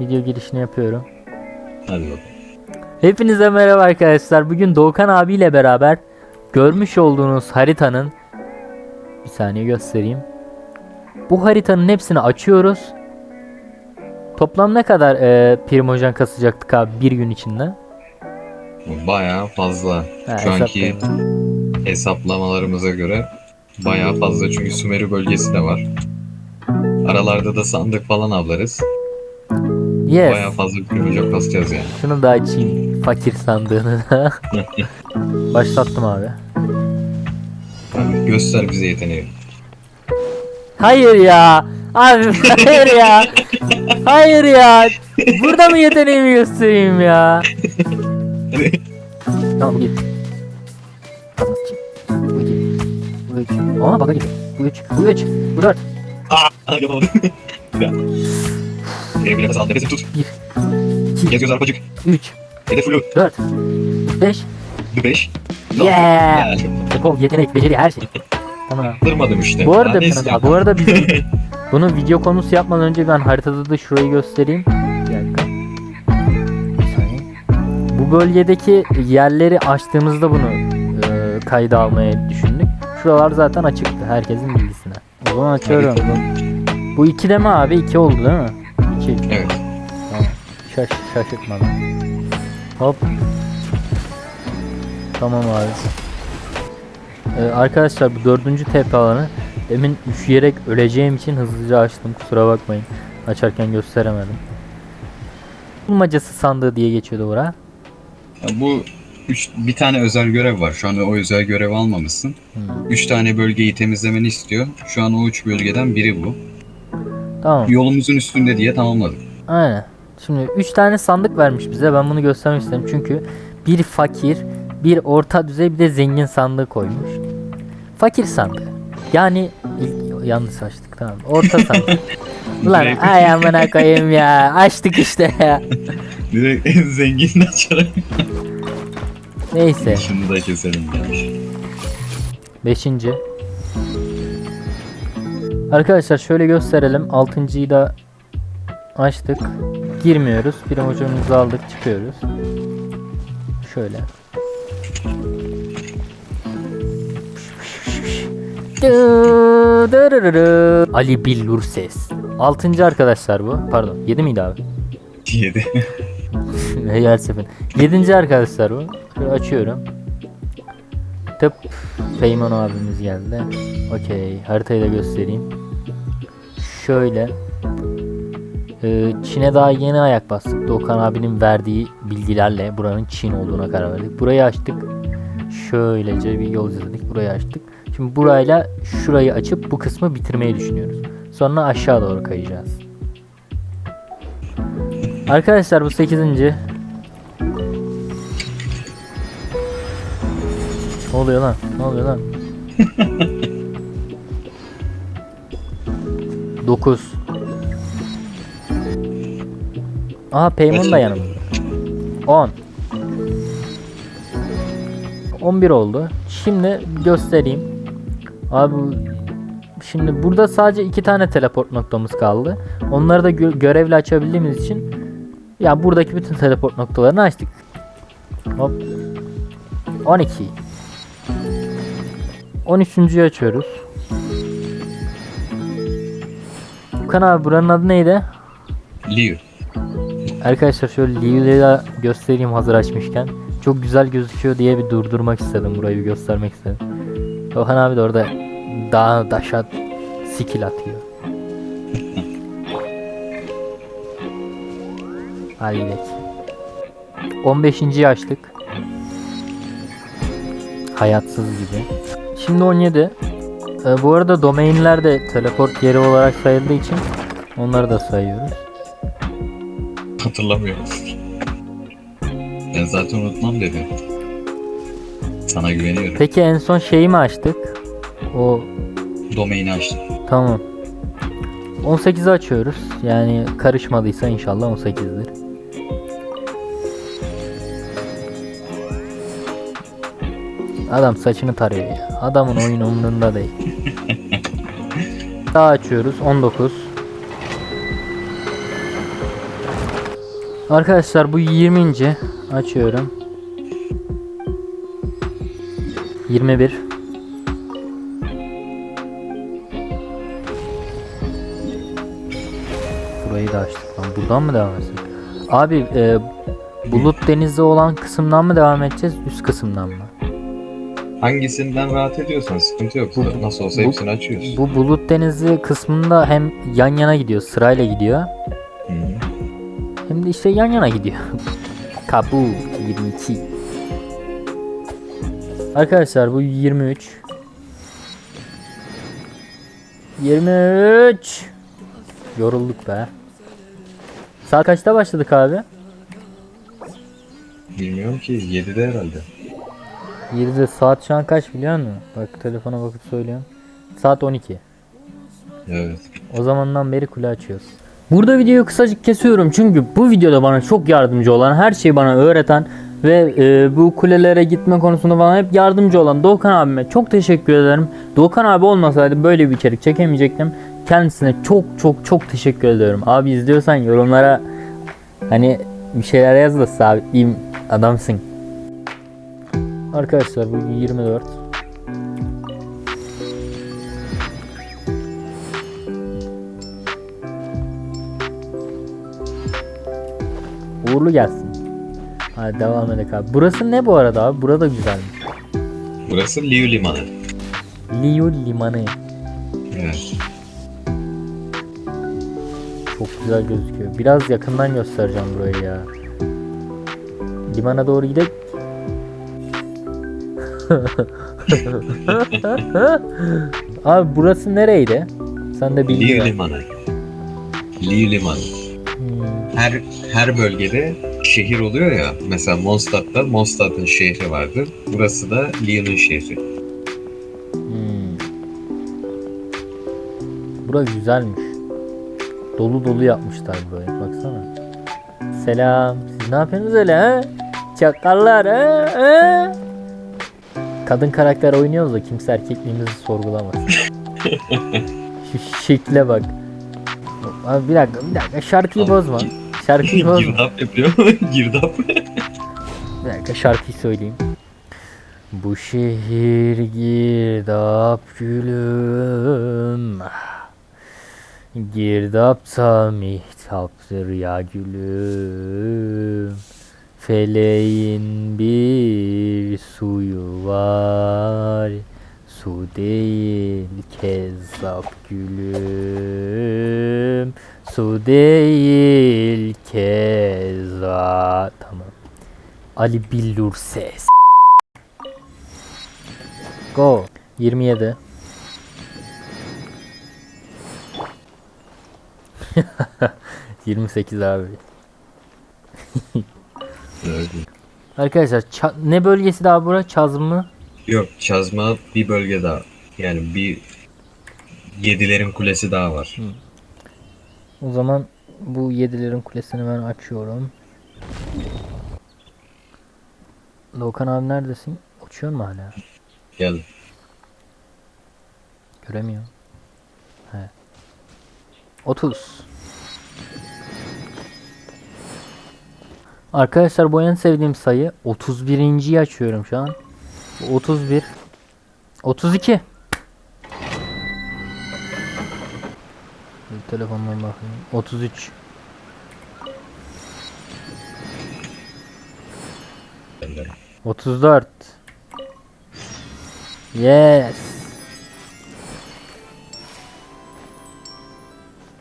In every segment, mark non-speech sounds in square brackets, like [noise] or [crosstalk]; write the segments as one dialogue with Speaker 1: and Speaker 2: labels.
Speaker 1: Video girişini yapıyorum.
Speaker 2: Hadi bakalım.
Speaker 1: Hepinize merhaba arkadaşlar. Bugün Doğukan abiyle beraber görmüş olduğunuz haritanın bir saniye göstereyim. Bu haritanın hepsini açıyoruz. Toplam ne kadar e, primojen kasacaktık abi bir gün içinde?
Speaker 2: Bayağı fazla.
Speaker 1: Ha,
Speaker 2: Şu anki hesaplamalarımıza göre bayağı fazla çünkü Sumeri bölgesi de var. Aralarda da sandık falan avlarız.
Speaker 1: Yes.
Speaker 2: Bayağı fazla bir primocak kasacağız yani.
Speaker 1: Şunu da açayım. Fakir sandığını da. [laughs] Başlattım abi.
Speaker 2: Abi göster bize yeteneği.
Speaker 1: Hayır ya. Abi hayır ya. Hayır ya. Burada mı yeteneğimi göstereyim ya? Tamam git. Tamam git. Bu iki. Bu üç. Aa baka gidiyor. Bu üç. Bu üç. Bu dört.
Speaker 2: Aa yapamadım. Daha. Derin bir nefes al nefesini tut.
Speaker 1: İki.
Speaker 2: Gez göz arpacık.
Speaker 1: Üç.
Speaker 2: Hedef flu.
Speaker 1: Dört. Beş.
Speaker 2: Bir beş.
Speaker 1: Yeah.
Speaker 2: Ya,
Speaker 1: Futbol, yetenek, beceri her şey. Tamam.
Speaker 2: Kırmadım işte.
Speaker 1: Bu arada
Speaker 2: neyse.
Speaker 1: bu arada biz [laughs] bunu video konusu yapmadan önce ben haritada da şurayı göstereyim. Bir dakika. Bir saniye. Bu bölgedeki yerleri açtığımızda bunu e, kayda almaya düşündük. Şuralar zaten açıktı herkesin bilgisine. O zaman açıyorum. Bu iki de mi abi? İki oldu değil mi? İki.
Speaker 2: Evet.
Speaker 1: Tamam. Şaş şaşırtmadan. Hop. Tamam abi. Ee, arkadaşlar bu dördüncü TP alanı demin üşüyerek öleceğim için hızlıca açtım. Kusura bakmayın. Açarken gösteremedim. Bulmacası sandığı diye geçiyordu bura.
Speaker 2: Ya bu üç, bir tane özel görev var. Şu anda o özel görevi almamışsın.
Speaker 1: Hmm.
Speaker 2: Üç tane bölgeyi temizlemeni istiyor. Şu an o üç bölgeden biri bu.
Speaker 1: Tamam.
Speaker 2: Yolumuzun üstünde diye tamamladım.
Speaker 1: Aynen. Şimdi 3 tane sandık vermiş bize. Ben bunu göstermek istedim. Çünkü bir fakir, bir orta düzey bir de zengin sandığı koymuş. Fakir sandığı. Yani yanlış açtık tamam. Orta sandık. [laughs] Ulan ay amına koyayım ya. Açtık işte ya. [laughs]
Speaker 2: Direkt en zengin açarak.
Speaker 1: Neyse.
Speaker 2: Şunu da keselim.
Speaker 1: Beşinci. Arkadaşlar şöyle gösterelim. Altıncıyı da açtık. Girmiyoruz. Bir hocamızı aldık çıkıyoruz. Şöyle. Ali Billur ses. Altıncı arkadaşlar bu. Pardon. Yedi miydi abi?
Speaker 2: Yedi. [laughs]
Speaker 1: Her sefer. Yedinci arkadaşlar bu. Şöyle açıyorum. Tıp. Peyman abimiz geldi. Okey. Haritayı da göstereyim. Şöyle. Ee, Çin'e daha yeni ayak bastık. Doğukan abinin verdiği bilgilerle buranın Çin olduğuna karar verdik. Burayı açtık. Şöylece bir yol izledik. Burayı açtık. Şimdi burayla şurayı açıp bu kısmı bitirmeyi düşünüyoruz. Sonra aşağı doğru kayacağız. Arkadaşlar bu 8. Ne oluyor lan? Ne oluyor lan? [laughs] 9 Aha Payman da yanımda. 10 11 oldu. Şimdi göstereyim. Abi şimdi burada sadece iki tane teleport noktamız kaldı. Onları da gö- görevle açabildiğimiz için ya buradaki bütün teleport noktalarını açtık. Hop. 12. 13.'ü açıyoruz. Okan abi buranın adı neydi?
Speaker 2: Liu.
Speaker 1: Arkadaşlar şöyle Liu'yu da göstereyim hazır açmışken. Çok güzel gözüküyor diye bir durdurmak istedim burayı göstermek istedim. Okan abi de orada dağ daşa skill atıyor. [laughs] Hadi gidelim. 15. açtık. Hayatsız gibi. Şimdi 17. Ee, bu arada domainler de teleport yeri olarak sayıldığı için onları da sayıyoruz.
Speaker 2: Hatırlamıyorum. Ben zaten unutmam dedim. Sana güveniyorum.
Speaker 1: Peki en son şeyi mi açtık? O
Speaker 2: Domaini açtım.
Speaker 1: tamam. 18'i açıyoruz. Yani karışmadıysa inşallah 18'dir. Adam saçını tarıyor ya. Adamın oyun umrunda değil. Daha açıyoruz. 19. Arkadaşlar bu 20. açıyorum. 21. Burayı da açtık lan. Buradan mı devam etsek? Abi e, bulut denizde olan kısımdan mı devam edeceğiz? Üst kısımdan mı?
Speaker 2: Hangisinden rahat ediyorsan sıkıntı yok.
Speaker 1: Bu-
Speaker 2: Nasıl olsa
Speaker 1: bu-
Speaker 2: hepsini açıyoruz.
Speaker 1: Bu bulut denizi kısmında hem yan yana gidiyor, sırayla gidiyor.
Speaker 2: Hı.
Speaker 1: Hem de işte yan yana gidiyor. [laughs] Kabu 22. Arkadaşlar bu 23. 23. Yorulduk be. Saat kaçta başladık abi?
Speaker 2: Bilmiyorum ki 7'de herhalde.
Speaker 1: 7'de saat şu an kaç biliyor musun? Bak telefona bakıp söylüyorum. Saat 12.
Speaker 2: Evet.
Speaker 1: O zamandan beri kule açıyoruz. Burada videoyu kısacık kesiyorum çünkü bu videoda bana çok yardımcı olan, her şeyi bana öğreten ve e, bu kulelere gitme konusunda bana hep yardımcı olan Doğukan abime çok teşekkür ederim. Doğukan abi olmasaydı böyle bir içerik çekemeyecektim. Kendisine çok çok çok teşekkür ediyorum. Abi izliyorsan yorumlara hani bir şeyler yaz da sabitleyeyim adamsın. Arkadaşlar bu 24. Uğurlu gelsin. Hadi devam edelim abi. Burası ne bu arada abi? Burada güzelmiş.
Speaker 2: Burası Liu Limanı.
Speaker 1: Liu Limanı.
Speaker 2: Evet.
Speaker 1: Çok güzel gözüküyor. Biraz yakından göstereceğim burayı ya. Limana doğru gidelim. [laughs] Abi burası nereydi? Sen de ver.
Speaker 2: Limanı. Limanı.
Speaker 1: Hmm,
Speaker 2: Her her bölgede şehir oluyor ya. Mesela Mondstadt'ta Mondstadt'ın şehri vardır. Burası da Liu'nun şehri.
Speaker 1: hmm. Bura güzelmiş. Dolu dolu yapmışlar burayı. Baksana. Selam. Siz ne yapıyorsunuz öyle ha? Çakallar ha? ha? Kadın karakter oynuyoruz da kimse erkekliğimizi sorgulamasın. [laughs] Şu şekle bak. Abi bir dakika bir dakika şarkıyı
Speaker 2: Abi,
Speaker 1: bozma. Şarkıyı [laughs] bozma.
Speaker 2: Girdap yapıyor. [laughs] Girdap.
Speaker 1: Bir dakika şarkıyı söyleyeyim. Bu şehir girdap gülüm Girdapta mihtaptır ya gülüm Feleğin bir suyu var Su değil kezzap gülüm. Su değil kezzap. Tamam. Ali Billur ses. Go. 27 28 [laughs] abi. [laughs]
Speaker 2: Evet.
Speaker 1: Arkadaşlar ça- ne bölgesi daha bura? Çaz mı?
Speaker 2: Yok Çazma bir bölge daha. Yani bir Yedilerin kulesi daha var.
Speaker 1: O zaman bu yedilerin kulesini ben açıyorum. Doğukan abi neredesin? Uçuyor mu hala?
Speaker 2: Gel.
Speaker 1: Göremiyorum. He. 30. Arkadaşlar bu en sevdiğim sayı. 31.yi açıyorum şu an. Bu 31. 32. Bir bakayım. 33.
Speaker 2: Gel.
Speaker 1: 34. Yes.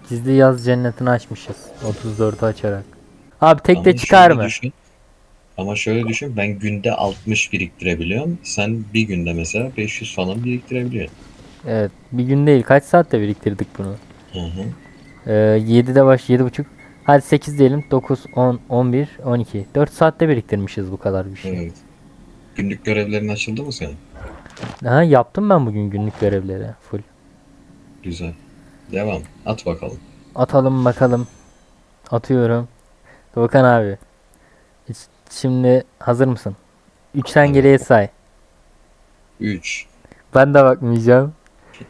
Speaker 1: Gizli yaz cennetini açmışız. 34'ü açarak. Abi tek de
Speaker 2: Ama
Speaker 1: çıkar
Speaker 2: şöyle
Speaker 1: mı?
Speaker 2: düşün. Ama şöyle düşün ben günde 60 biriktirebiliyorum. Sen bir günde mesela 500 falan biriktirebiliyorsun.
Speaker 1: Evet. Bir gün değil. Kaç saatte biriktirdik bunu?
Speaker 2: Hı hı.
Speaker 1: Ee, 7'de baş 7.30. Hadi 8 diyelim. 9, 10, 11, 12. 4 saatte biriktirmişiz bu kadar bir şey.
Speaker 2: Evet. Günlük görevlerin açıldı mı senin?
Speaker 1: Ha, yaptım ben bugün günlük görevleri. Full.
Speaker 2: Güzel. Devam. At bakalım.
Speaker 1: Atalım bakalım. Atıyorum. Doğukan abi. Hiç- Şimdi hazır mısın? 3'ten geriye say.
Speaker 2: 3,
Speaker 1: Ben de bakmayacağım.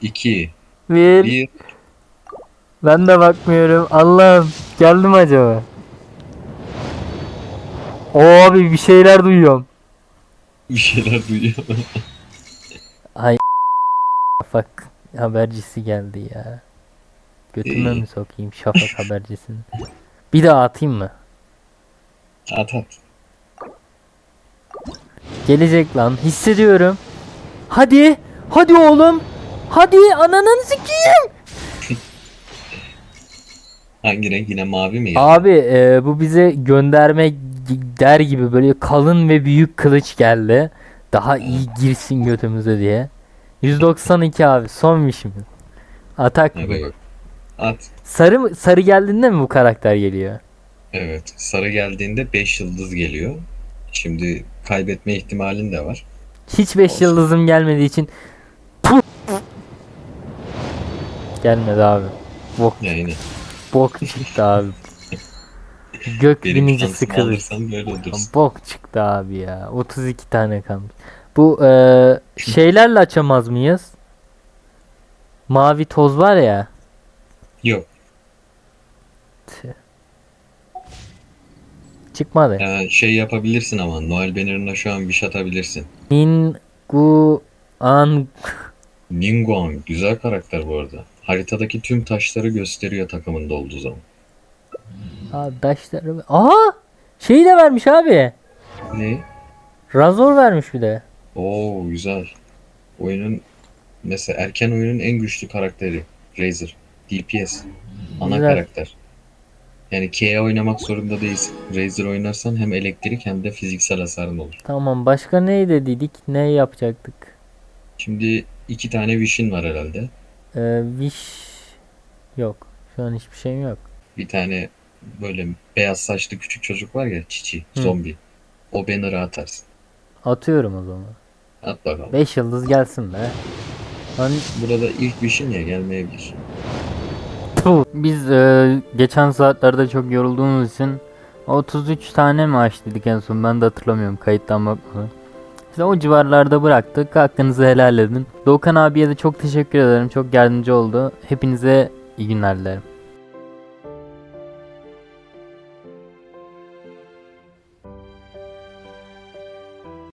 Speaker 2: 2,
Speaker 1: 1.
Speaker 2: 1.
Speaker 1: Ben de bakmıyorum. Allah'ım. Geldi mi acaba? Abi bir şeyler duyuyorum.
Speaker 2: Bir şeyler duyuyor. [laughs]
Speaker 1: Ay Şafak habercisi geldi ya. Götüme
Speaker 2: İyi.
Speaker 1: mi sokayım Şafak habercisini? Bir daha atayım mı?
Speaker 2: At at.
Speaker 1: Gelecek lan hissediyorum. Hadi. Hadi oğlum. Hadi ananın sikeyim. [laughs]
Speaker 2: Hangi renk yine mavi mi? ya?
Speaker 1: Abi e, bu bize gönderme der gibi böyle kalın ve büyük kılıç geldi. Daha iyi girsin götümüze diye. 192 abi son işimiz. Atak.
Speaker 2: Bak. At.
Speaker 1: Sarı sarı geldiğinde mi bu karakter geliyor?
Speaker 2: Evet. Sarı geldiğinde 5 yıldız geliyor. Şimdi kaybetme ihtimalin de var.
Speaker 1: Hiç 5
Speaker 2: Olsun.
Speaker 1: yıldızım gelmediği için Puh! Gelmedi abi. Bok,
Speaker 2: Yani
Speaker 1: bok çıktı abi. [laughs] Gök
Speaker 2: benim böyle olursun.
Speaker 1: Bok çıktı abi ya. 32 tane kalmış. Bu e, [laughs] şeylerle açamaz mıyız? Mavi toz var ya.
Speaker 2: Yok.
Speaker 1: Tüh. Çıkmadı.
Speaker 2: Ee, şey yapabilirsin ama Noel Banner'ına şu an bir şey atabilirsin.
Speaker 1: Ningu an
Speaker 2: Ningguang güzel karakter bu arada. Haritadaki tüm taşları gösteriyor takımında olduğu zaman.
Speaker 1: Abi taşları. Aha! Şeyi de vermiş abi.
Speaker 2: Ne?
Speaker 1: Razor vermiş bir de.
Speaker 2: Oo güzel. Oyunun mesela erken oyunun en güçlü karakteri Razer. DPS. Ana
Speaker 1: Güzel.
Speaker 2: karakter. Yani K'ye oynamak zorunda değilsin. Razer oynarsan hem elektrik hem de fiziksel hasarın olur.
Speaker 1: Tamam başka neyi dediydik? Ne yapacaktık?
Speaker 2: Şimdi iki tane Wish'in var herhalde.
Speaker 1: Ee, wish yok. Şu an hiçbir şeyim yok.
Speaker 2: Bir tane böyle beyaz saçlı küçük çocuk var ya Çiçi,
Speaker 1: Hı.
Speaker 2: zombi. O banner'ı atarsın.
Speaker 1: Atıyorum o zaman.
Speaker 2: At bakalım.
Speaker 1: 5 yıldız gelsin be. Lan
Speaker 2: Burada ilk Wish'in ya gelmeyebilir.
Speaker 1: Biz e, geçen saatlerde çok yorulduğumuz için 33 tane mi açtık en son ben de hatırlamıyorum kayıttan bakmadım. İşte o civarlarda bıraktık. Hakkınızı helal edin. Doğukan abiye de çok teşekkür ederim. Çok yardımcı oldu. Hepinize iyi günler dilerim.